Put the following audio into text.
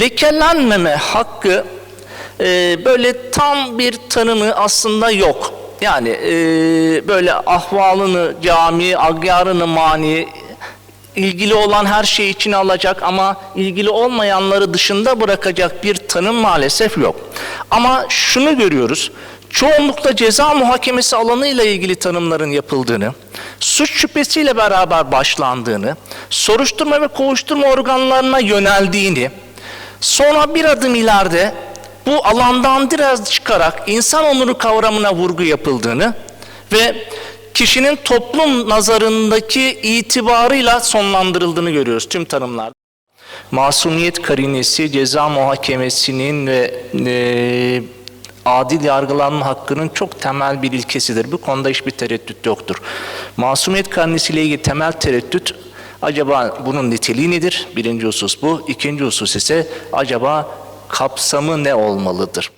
Lekelenmeme hakkı e, böyle tam bir tanımı aslında yok. Yani e, böyle ahvalını cami, agyarını mani, ilgili olan her şeyi içine alacak ama ilgili olmayanları dışında bırakacak bir tanım maalesef yok. Ama şunu görüyoruz. Çoğunlukla ceza muhakemesi alanıyla ilgili tanımların yapıldığını, suç şüphesiyle beraber başlandığını, soruşturma ve kovuşturma organlarına yöneldiğini, sonra bir adım ileride bu alandan biraz çıkarak insan onuru kavramına vurgu yapıldığını ve kişinin toplum nazarındaki itibarıyla sonlandırıldığını görüyoruz tüm tanımlarda. Masumiyet karinesi ceza muhakemesinin ve e, adil yargılanma hakkının çok temel bir ilkesidir. Bu konuda hiçbir tereddüt yoktur. Masumiyet karinesiyle ilgili temel tereddüt acaba bunun niteliği nedir? Birinci husus bu. İkinci husus ise acaba kapsamı ne olmalıdır?